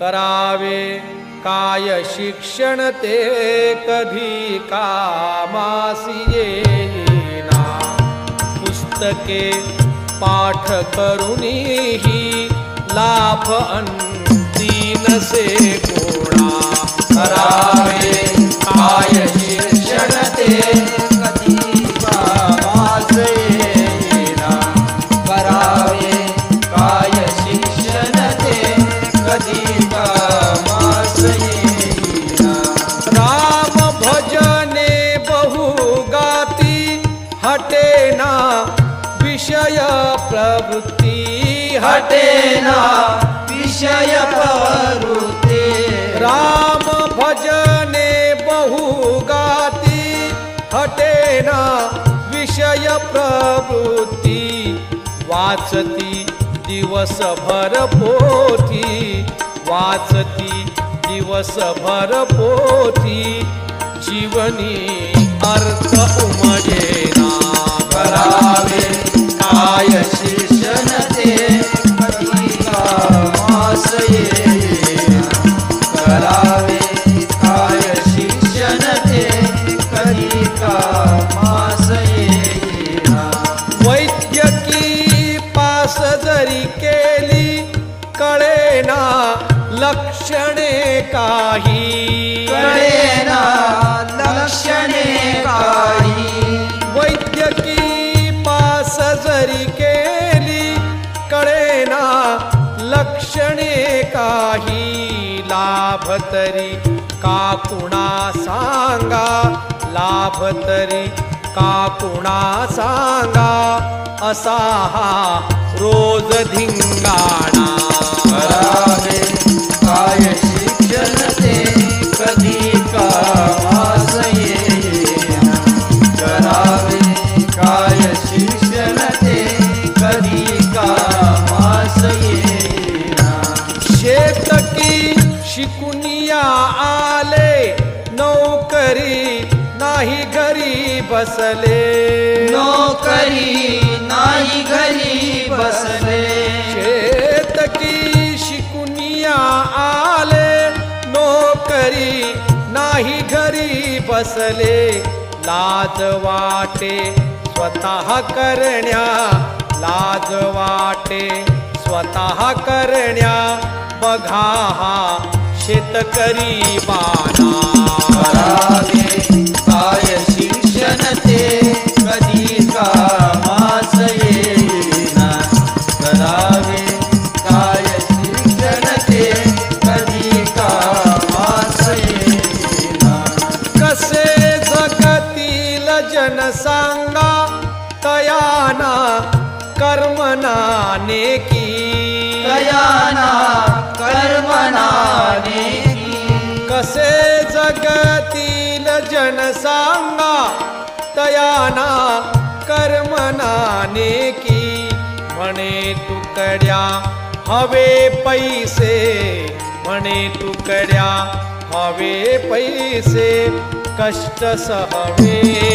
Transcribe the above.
करावे, काय शिक्षण ते कधी कामासी ना पुस्तके पाठ करूनही लाभ अंती नसे कोणा. करावे हटेना विषय प्रवृत्ती। हटेना विषय प्रवृत्ती। राम भजने बहु गाती हटेना विषय प्रवृत्ती। वाचती दिवसभर पोथी। वाचती दिवसभर पोथी जीवनी अर्थ उमजेना करावे. काय शिक्षण ते कधी करावे. काय शिक्षण ते कधी कामास येईना वैद्यकी पास जरी केली कळेना लक्षणे काही. कळेना लक्षणे काही. वैद्यकी पास जरी केली कळेना लक्षणे काही. लाभ तरी का कुणा सांगा? लाभ तरी का कुणा सांगा? असा हा रोज धिंगाणा. शिकुनिया आले नौकरी नाही घरी बसले नौकरी नाही घरी बसले शेतकी शिकुनिया आले नोकरी नाही घरी बसले लाज वाटे स्वतः करण्या लाज वाटे स्वतः करण्या। बघा हा शेतकरी बाणा। करावे काय शिक्षण ते कधी करावे काय शिक्षण ते कधी येईना कसे जगतील जन सांगा तयाना की तयाना कर्मनाने की म्हणे तुकड्या हवे पैसे। म्हणे तुकड्या हवे पैसे कष्ट सहवे।